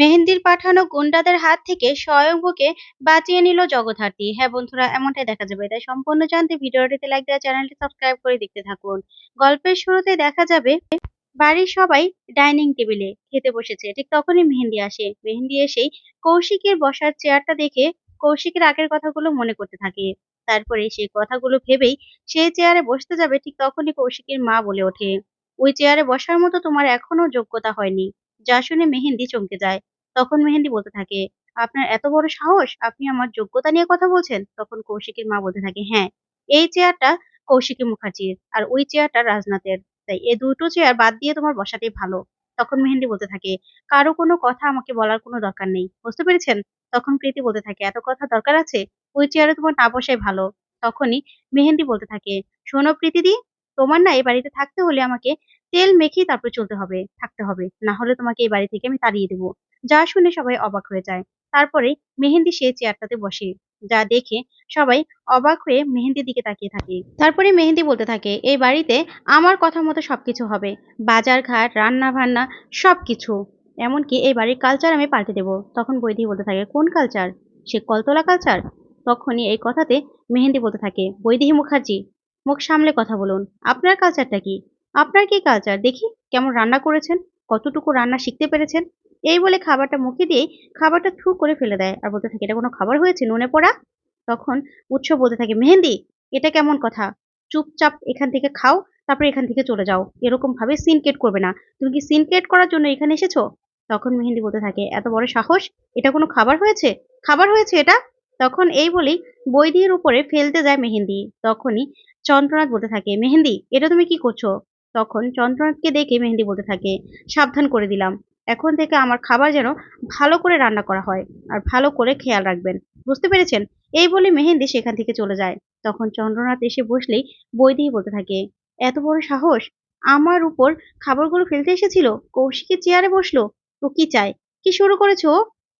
মেহেন্দির পাঠানো গুন্ডাদের হাত থেকে স্বয়ংভূকে বাঁচিয়ে নিল জগদ্ধাত্রী। হ্যাঁ বন্ধুরা, এমনটাই দেখা যাবে। তাই সম্পূর্ণ জানতে ভিডিওটিতে লাইক দেওয়া চ্যানেলটি সাবস্ক্রাইব করে দেখতে থাকুন। গল্পের শুরুতে দেখা যাবে, বাড়ির সবাই ডাইনিং টেবিলে খেতে বসেছে। ঠিক তখনই মেহেন্দি আসে। মেহেন্দি এসেই কৌশিকের বসার চেয়ারটা দেখে কৌশিকের আগের কথাগুলো মনে করতে থাকে। তারপরে সেই কথাগুলো ভেবেই সেই চেয়ারে বসতে যাবে। ঠিক তখনই কৌশিকের মা বলে ওঠে, ওই চেয়ারে বসার মতো তোমার এখনও যোগ্যতা হয়নি। যা শুনে মেহেন্দি চমকে যায়। তখন মেহেন্দি বলতে থাকে, আপনার এত বড় সাহস? আপনি আমার যোগ্যতা নিয়ে কথা বলছেন? তখন কৌশিকের মা বলতে থাকে হ্যাঁ এই চেয়ারটা কৌশিকী মুখার্জির আর ওই চেয়ারটা রাজনাথের। তাই এ দুটো চেয়ার বাদ দিয়ে তোমার বসাটাই ভালো। তখন মেহেন্দি বলতে থাকে, কারও কোনো কথা আমাকে বলার কোনো দরকার নেই। বুঝতে পেরেছেন? তখন প্রীতি বলতে থাকে, এত কথা দরকার আছে? ওই চেয়ারে তোমার না বসাই ভালো। তখনই মেহেন্দি বলতে থাকে, শোনো প্রীতিদি তোমার না এই বাড়িতে থাকতে হলে আমাকে তেল মেখেই তারপর চলতে হবে, থাকতে হবে। না হলে তোমাকে এই বাড়ি থেকে আমি তাড়িয়ে দেবো। যা শুনে সবাই অবাক হয়ে যায়। তারপরে মেহেন্দি সেই চেয়ারটাতে বসে। যা দেখে সবাই অবাক হয়ে মেহেন্দির দিকে তাকিয়ে থাকে। তারপরে মেহেন্দি বলতে থাকে, এই বাড়িতে আমার কথা মতো সবকিছু হবে। বাজার ঘাট রান্না বান্না সবকিছু। এমনকি এই বাড়ির কালচার আমি পাল্টে দেবো। তখন বৈদি বলতে থাকে, কোন কালচার সে কলতলা কালচার তখনই এই কথাতে মেহেন্দি বলতে থাকে বৈদেহী মুখার্জি, মুখ সামলে কথা বলুন। আপনার কালচারটা কি? আপনার কি কালচার দেখি কেমন রান্না করেছেন, কতটুকু রান্না শিখতে পেরেছেন। এই বলে খাবারটা মুখে দিয়ে খাবারটা থু করে ফেলে দেয় আর বলতে থাকে, এটা কোনো খাবার হয়েছে? নুনে পড়া? তখন উৎস বলতে থাকে, মেহেন্দি, এটা কেমন কথা? চুপচাপ এখান থেকে খাও, তারপরে এখান থেকে চলে যাও। এরকম ভাবে সিনকেট করবে না। তুমি কি সিনকেট করার জন্য এখানে এসেছ? তখন মেহেন্দি বলতে থাকে, এত বড় সাহস? এটা কোনো খাবার হয়েছে? খাবার হয়েছে এটা? তখন এই বলেই বৈদির উপরে ফেলতে যায় মেহেন্দি। তখনই চন্দ্রনাথ বলতে থাকে, মেহেন্দি, এটা তুমি কি করছ? তখন চন্দ্রনাথকে দেখে মেহেন্দি বলতে থাকে, সাবধান করে দিলাম। এখন থেকে আমার খাবার যেন ভালো করে রান্না করা হয় আর ভালো করে খেয়াল রাখবেন। বুঝতে পেরেছেন? এই বলে মেহেন্দি সেখান থেকে চলে যায়। তখন চন্দ্রনাথ এসে বসলেই বৈদি বলতে থাকে, এত বড় সাহস? আমার উপর খাবারগুলো ফেলতে এসেছিল? কৌশিকের চেয়ারে বসল? তো কি চায়? কি শুরু করেছ?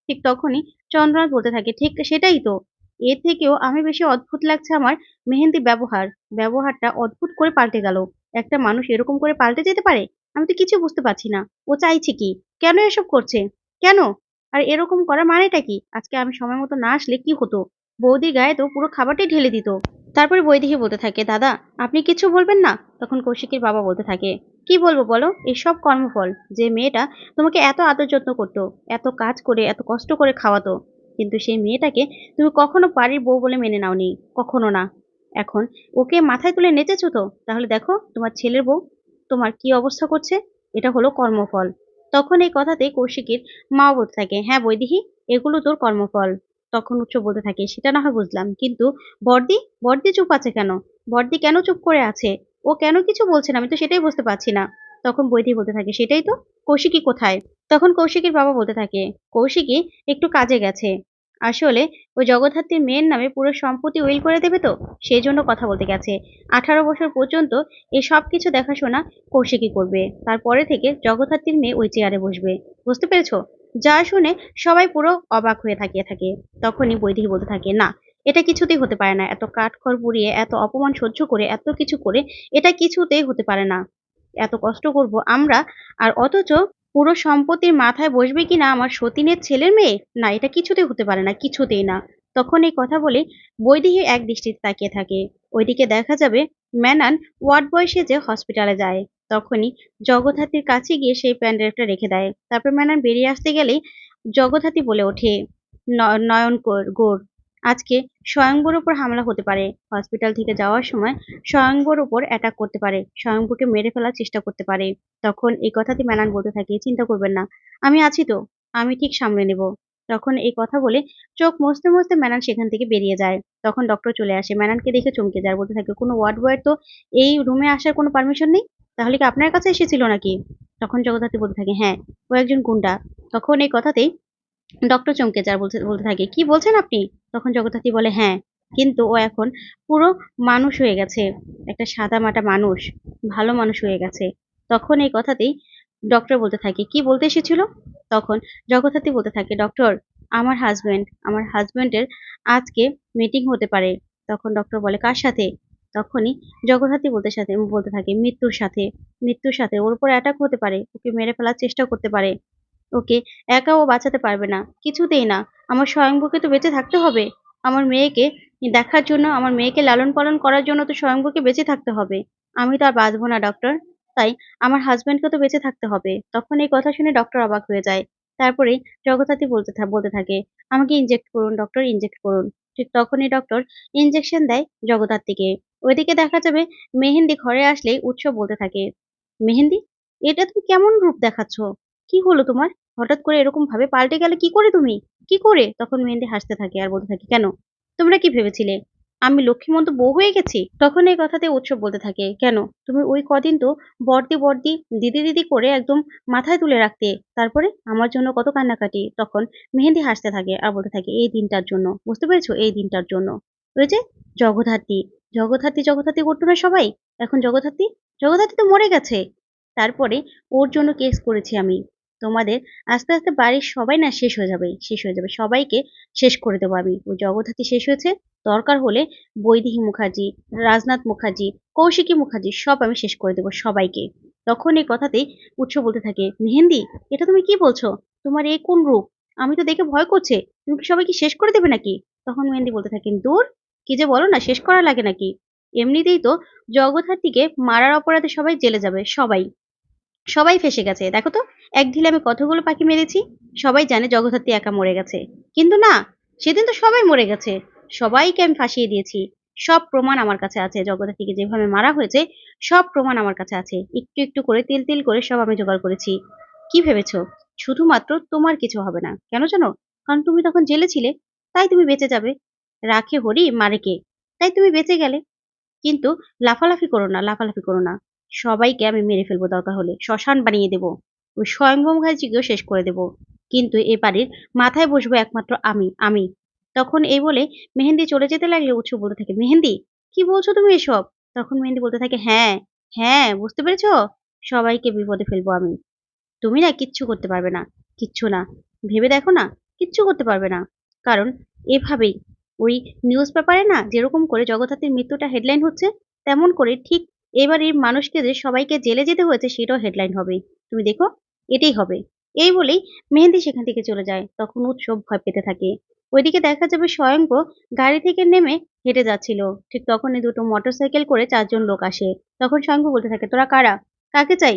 ঠিক তখনই চন্দ্রনাথ বলতে থাকে, ঠিক সেটাই তো। এর থেকেও আমি বেশি অদ্ভুত লাগছে আমার মেহেন্দি ব্যবহার। ব্যবহারটা অদ্ভুত করে পাল্টে গেল। একটা মানুষ এরকম করে পাল্টে যেতে পারে? আমি তো কিছু বুঝতে পারছি না। ও চাইছে কি? কেন এসব করছে? কেন? আর এরকম করার মানেটা কি? আজকে আমি সময় মতো না আসলে কি হতো? বৌদির গায়ে তো পুরো খাবারটাই ঢেলে দিত। তারপরে বৈদিকে বলতে থাকে, দাদা, আপনি কিছু বলবেন না? তখন কৌশিকের বাবা বলতে থাকে, কি বলব বলো? এসব কর্মফল, যে মেয়েটা তোমাকে এত আদর যত্ন করতো, এত কাজ করে, এত কষ্ট করে খাওয়াতো, কিন্তু সেই মেয়েটাকে তুমি কখনো বাড়ির বউ বলে মেনে নাওনি, কখনো না। এখন ওকে মাথায় তুলে নেচেছো তো? তাহলে দেখো, তোমার ছেলের বউ তোমার কি অবস্থা করছে? এটা হলো কর্মফল। তখন এই কথাতে কৌশিকের মাও বলতে থাকে হ্যাঁ বৈদিহি, এগুলো তোর কর্মফল। তখন উচ্চ বলতে থাকে, সেটা না হয় বুঝলাম, কিন্তু বর্দি বর্দি চুপ আছে কেন? বর্দি কেন চুপ করে আছে? ও কেন কিছু বলছে না? আমি তো সেটাই বুঝতে পারছি না। তখন বৈদি বলতে থাকে, সেটাই তো, কৌশিকী কোথায়? তখন কৌশিকের বাবা বলতে থাকে, কৌশিকী একটু কাজে গেছে। আসলে ওই জগদ্ধাত্রীর মেয়ের নামে পুরো সম্পত্তি উইল করে দেবে তো? সেই জন্য কথা বলতে গেছে। আঠারো বছর পর্যন্ত এই সব কিছু দেখাশোনা কৌশিকী করবে। তারপরে থেকে জগদ্ধাত্রীর মেয়ে ওই চেয়ারে বসবে। বুঝতে পেরেছ? যা শুনে সবাই পুরো অবাক হয়ে থাকিয়ে থাকে। তখনই বৈদিক বলতে থাকে, না, এটা কিছুতেই হতে পারে না। এত কাঠখড় পুড়িয়ে, এত অপমান সহ্য করে, এত কিছু করে, এটা কিছুতেই হতে পারে না। এত কষ্ট করব আমরা, আর অথচ পুরো সম্পত্তির মাথায় বসবে কি না আমার সতীনের ছেলের মেয়ে? না, এটা কিছুতেই হতে পারে না, কিছুতেই না। তখন এই কথা বলে বৈদিহী এক দৃষ্টিতে তাকিয়ে থাকে। ওইদিকে দেখা যাবে ম্যানান ওয়ার্ড বয়সে সেজে হসপিটালে যায়। তখনই জগদ্ধাত্রীর কাছে গিয়ে সেই প্যান্ডেলটা রেখে দেয়। তারপর ম্যানান বেরিয়ে আসতে গেলেই জগদ্ধাত্রী বলে ওঠে, "ন- নয়ন গোর। আজকে স্বয়ংবর উপর হামলা হতে পারে। হসপিটাল থেকে যাওয়ার সময় স্বয়ংবর উপর অ্যাটাক করতে পারে। স্বয়ংবরকে মেরে ফেলার চেষ্টা করতে পারে। তখন এই কথাটি ম্যানান বলতে থাকে, চিন্তা করবেন না, আমি আছি তো, আমি ঠিক সামলে নেব। তখন এই কথা বলে চোখ মুছতে মুছতে ম্যানান সেখান থেকে বেরিয়ে যায়। তখন ডক্টর চলে আসে। ম্যানানকে দেখে চমকে যায়, বলতে থাকে, কোনো ওয়ার্ড বয়ের তো এই রুমে আসার কোনো পারমিশন নেই? তাহলে কি আপনার কাছে এসেছিল নাকি? তখন জগদ্ধাত্রী বলতে থাকে হ্যাঁ ও একজন গুন্ডা। তখন এই কথাতেই ডক্টর চমকে আর বলতে বলতে থাকে, কি বলছেন আপনি? তখন জগদ্ধাত্রী বলে হ্যাঁ কিন্তু ও এখন পুরো মানুষ হয়ে গেছে, একটা সাদা মাটা মানুষ, ভালো মানুষ হয়ে গেছে। তখন এই কথাতেই ডক্টর বলতে থাকে, কি বলতে এসেছিল? তখন জগদ্ধাত্রী বলতে থাকে, ডক্টর, আমার হাজব্যান্ড আমার হাজব্যান্ডের আজকে মিটিং হতে পারে। তখন ডক্টর বলে, কার সাথে? তখনই জগদ্ধাত্রী বলতে সাথে, বলতে থাকে, মৃত্যুর সাথে মৃত্যুর সাথে, ওর উপর অ্যাটাক হতে পারে, ওকে মেরে ফেলার চেষ্টা করতে পারে। ওকে একা ও বাঁচাতে পারবে না। কিছুতেই না। আমার স্বয়ংভূকে তো বেঁচে থাকতে হবে। আমার মেয়েকে দেখার জন্য, আমার মেয়েকে লালন পালন করার জন্য তো স্বয়ংভূকে বেঁচে থাকতে হবে। আমি তো আর বাঁচবো না, ডক্টর। তাই আমার হাজবেন্ডকে তো বেঁচে থাকতে হবে। তখন এই কথা শুনে ডক্টর অবাক হয়ে যায়। তারপরে জগদ্ধাত্রী বলতে বলতে থাকে, আমাকে ইনজেক্ট করুন, ডক্টর ইনজেক্ট করুন। ঠিক তখনই ডক্টর ইনজেকশন দেয় জগদ্ধাত্রীকে। ওইদিকে দেখা যাবে মেহেন্দি ঘরে আসলেই উৎসব বলতে থাকে, মেহেন্দি, এটা তুমি কেমন রূপ দেখাচ্ছ? কি হলো তোমার? হঠাৎ করে এরকম ভাবে পাল্টে গেলে কি করে তুমি? কি করে? তখন মেহেন্দি হাসতে থাকে আর বলতে থাকে, কেন? তোমরা কি ভেবেছিলে? আমি লক্ষ্মীমন্ত বউ হয়ে গেছি? তখন এই কথাতে উৎসব বলতে থাকে, কেন? তুমি ওই কদিন তো বর্দি বর্দি দিদি দিদি করে একদম মাথায় তুলে রাখতে, তারপরে আমার জন্য কত কান্নাকাটি? তখন মেহেন্দি হাসতে থাকে আর বলতে থাকে, এই দিনটার জন্য। বুঝতে পেরেছ? এই দিনটার জন্য। ওই যে জগদ্ধাত্রী জগদ্ধাত্রী জগদ্ধাত্রী করতো না সবাই? এখন জগদ্ধাত্রী? জগদ্ধাত্রী তো মরে গেছে। তারপরে ওর জন্য কেস করেছি আমি। তোমাদের আস্তে আস্তে বাড়ির সবাই না শেষ হয়ে যাবে, শেষ হয়ে যাবে। সবাইকে শেষ করে দেবো আমি। ওই জগদ্ধাত্রী শেষ হয়েছে। দরকার হলে বৈদেহী মুখার্জি, রাজনাথ মুখার্জি, কৌশিকী মুখার্জি সব আমি শেষ করে দেবো সবাইকে। তখন এই কথাতেই উৎস বলতে থাকে, মেহেন্দি, এটা তুমি কি বলছো? তোমার এই কোন রূপ? আমি তো দেখে ভয় করছে। তুমি কি সবাইকে শেষ করে দেবে নাকি? তখন মেহেন্দি বলতে থাকেন দূর, কি যে বলো না, শেষ করা লাগে নাকি? এমনিতেই তো জগদ্ধাত্রীকে মারার অপরাধে সবাই জেলে যাবে, সবাই। সবাই ফেসে গেছে, দেখো তো। এক ঢিলে আমি কতগুলো পাখি মেরেছি? সবাই জানে জগদ্ধাত্রী একা মরে গেছে। কিন্তু না, সেদিন তো সবাই মরে গেছে। সবাইকে আমি ফাঁসিয়ে দিয়েছি। সব প্রমাণ আমার কাছে আছে। জগদ্ধাত্রীকে যেভাবে মারা হয়েছে, সব প্রমাণ আমার কাছে আছে। একটু একটু করে তিল তিল করে সব আমি জোগাড় করেছি। কি ভেবেছো? শুধুমাত্র তোমার কিছু হবে না। কেন জানো? কারণ তুমি তখন জেলে ছিলে, তাই তুমি বেঁচে যাবে। রাখে হরি, মারে কে? তাই তুমি বেঁচে গেলে। কিন্তু লাফালাফি করো না, লাফালাফি করো না। সবাইকে আমি মেরে ফেলব দরকার হলে শ্মশান বানিয়ে দেবো। ওই স্বয়ংভূম ঘাজিকেও শেষ করে দেবো। কিন্তু এ বাড়ির মাথায় বসবো একমাত্র আমি আমি। তখন এই বলে মেহেন্দি চলে যেতে লাগলে উৎসব বলতে থাকে, মেহেন্দি, কি বলছো তুমি এসব? তখন মেহেন্দি বলতে থাকে হ্যাঁ হ্যাঁ বুঝতে পেরেছ? সবাইকে বিপদে ফেলব আমি। তুমি না কিচ্ছু করতে পারবে না, কিচ্ছু না। ভেবে দেখো না, কিচ্ছু করতে পারবে না। কারণ এভাবেই ওই নিউজ পেপারে না যেরকম করে জগদ্ধাত্রীর মৃত্যুটা হেডলাইন হচ্ছে, তেমন করে ঠিক এবারের মানুষকে যে সবাইকে জেলে যেতে হয়েছে সেটাও হেডলাইন হবে তুমি দেখো, এটাই হবে। এই বলেই মেহেন্দি সেখান থেকে চলে যায়, তখন উৎসব ভয় পেতে থাকে। ওইদিকে দেখা যাবে স্বয়ংক গাড়ি থেকে নেমে হেঁটে যাচ্ছিল। ঠিক তখনই দুটো মোটরসাইকেল করে চারজন লোক আসে। তখন স্বয়ংক বলতে থাকে, তোরা কারা? কাকে চাই?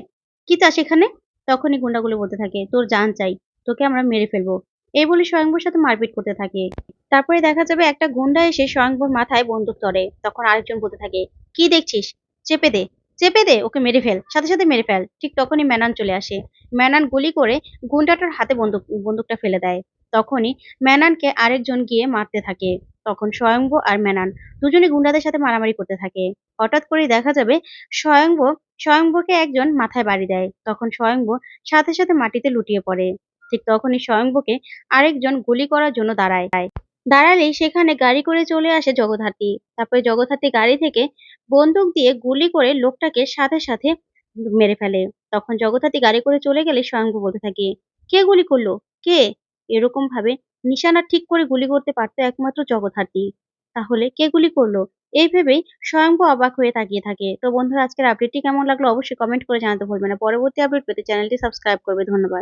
কি চাস এখানে? তখনই গুন্ডাগুলো বলতে থাকে, তোর জান চাই, তোকে আমরা মেরে ফেলব। এই বলে স্বয়ংবর সাথে মারপিট করতে থাকে। তারপরে দেখা যাবে একটা গুন্ডা এসে স্বয়ংবর মাথায় বন্দুক ধরে। তখন আরেকজন বলতে থাকে, কি দেখছিস? চেপে দে চেপে দে, ওকে মেরে ফেল, সাথে সাথে মেরে ফেল। ঠিক তখনই ম্যানান চলে আসে। ম্যানান গুলি করে গুন্ডাটার হাতে বন্দুক, বন্দুকটা ফেলে দেয়। তখনই ম্যানানকে আরেকজন গিয়ে মারতে থাকে। তখন স্বয়ংভ আর ম্যানান দুজনে গুন্ডাদের সাথে মারামারি করতে থাকে। হঠাৎ করেই দেখা যাবে স্বয়ংভ, স্বয়ংভকে একজন মাথায় বাড়ি দেয়। তখন স্বয়ংভ সাথে সাথে মাটিতে লুটিয়ে পড়ে। ঠিক তখনই স্বয়ংভকে আরেকজন গুলি করার জন্য দাঁড়ায়। দাঁড়ালেই সেখানে গাড়ি করে চলে আসে জগদ্ধাত্রী। তারপরে জগদ্ধাত্রী গাড়ি থেকে বন্দুক দিয়ে গুলি করে লোকটাকে সাথে সাথে মেরে ফেলে। তখন জগদ্ধাত্রী গাড়ি করে চলে গেলে স্বয়ংভূ বলতে থাকে, কে গুলি করল? কে? এরকম ভাবে নিশানা ঠিক করে গুলি করতে পারতো একমাত্র জগদ্ধাত্রী। তাহলে কে গুলি করল? এই ভেবেই স্বয়ংভূ অবাক হয়ে তাকিয়ে থাকে। তো বন্ধুরা, আজকের আপডেটটি কেমন লাগল অবশ্যই কমেন্ট করে জানাতে ভুলবে না। পরবর্তী আপডেট পেতে চ্যানেলটি সাবস্ক্রাইব করবে। ধন্যবাদ।